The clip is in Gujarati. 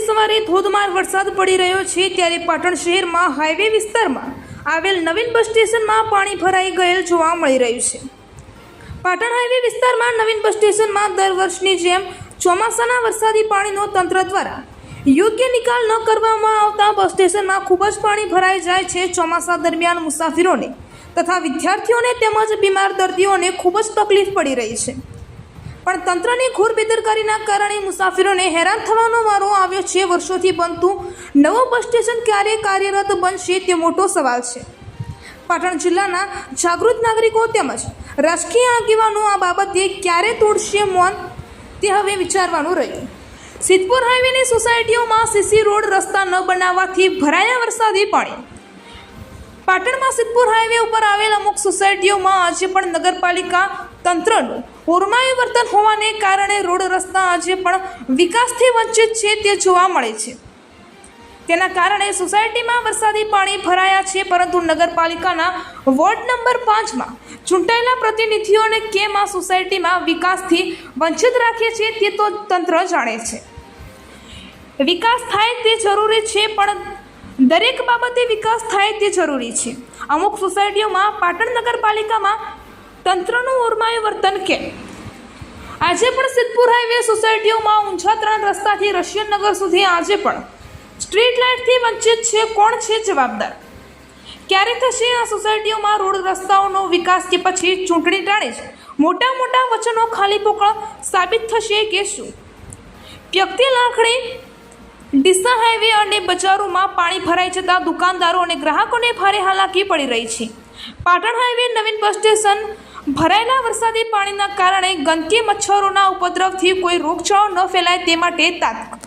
સવારે ધોધમાર વરસાદ પડી રહ્યો છે ત્યારે પાટણ શહેરમાં હાઈવે વિસ્તારમાં આવેલ નવીન બસ સ્ટેશનમાં પાણી ભરાઈ ગયેલ જોવા મળી રહ્યું છે. પાટણ હાઈવે વિસ્તારમાં નવીન બસ સ્ટેશનમાં દર વર્ષની જેમ ચોમાસાના વરસાદી પાણીનો તંત્ર દ્વારા યોગ્ય નિકાલ ન કરવામાં આવતા બસ સ્ટેશનમાં ખૂબ જ પાણી ભરાઈ જાય છે ચોમાસા દરમિયાન મુસાફરોને તથા વિદ્યાર્થીઓને તેમજ બીમાર દર્દીઓને ખૂબ જ તકલીફ પડી રહી છે. પણ તંત્રની ઘોર બેદરકારીના કારણે મુસાફરોને હેરાન થવાનો વારો આવ્યો છે વર્ષોથી બનતું નવું બસ સ્ટેશન ક્યારે કાર્યરત બનશે તે મોટો સવાલ છે. પાટણ જિલ્લાના જાગૃત નાગરિકો તેમજ રાજકીય આગેવાનો આ બાબતે ક્યારે તોડશે મૌન તે હવે વિચારવાનું રહ્યું. સિદ્ધપુર હાઈવેની સોસાયટીઓમાં સીસી રોડ રસ્તા ન બનાવવાથી ભરાયા વરસાદી પાણી. પાટણમાં સિદ્ધપુર હાઈવે ઉપર આવેલ અમુક સોસાયટીઓમાં આજે પણ નગરપાલિકા તંત્રનું. ઓરમાયું વર્તન હોવાને કારણે રોડ રસ્તા આજે પણ વિકાસથી વંચિત છે તે જોવા મળે છે. તેના કારણે સોસાયટીમાં વરસાદી પાણી ભરાયા છે, પરંતુ નગરપાલિકાના વોર્ડ નંબર પાંચમાં ચૂંટાયેલા પ્રતિનિધિઓને કેમ આ સોસાયટીમાં વિકાસથી વંચિત રાખે છે તે તો તંત્ર જાણે છે. વિકાસ થાય તે જરૂરી છે, પણ દરેક બાબતે વિકાસ થાય તે જરૂરી છે. અમુક સોસાયટીઓમાં પાટણ નગરપાલિકામાં તંત્રનું ઓરમાયું વર્તન કે? આજે પણ સિદ્ધપુર હાઈવે સોસાયટીઓમાં ઊંચા ત્રણ રસ્તાથી રશિયન નગર સુધી આજે પણ સ્ટ્રીટ લાઇટથી વંચિત છે કોણ છે જવાબદાર? ક્યારે થશે આ સોસાયટીઓમાં રોડ રસ્તાઓનો વિકાસ કે પછી ચૂંટણી ટાણે જ મોટા મોટા વચનો ખાલી પોકળ સાબિત થશે કે શું? વ્યક્તિ લાખણી, ડીસા હાઈવે અને બજારોમાં પાણી ભરાઈ જતાં દુકાનદારો અને ગ્રાહકોને ભારે હાલાકી પડી રહી છે. પાટણ હાઈવે નવીન બસ સ્ટેશન ભરાયેલા વરસાદી પાણીના કારણે ગંદકી મચ્છરોના ઉપદ્રવથી કોઈ રોગચાળો ન ફેલાય તે માટે તાત્ક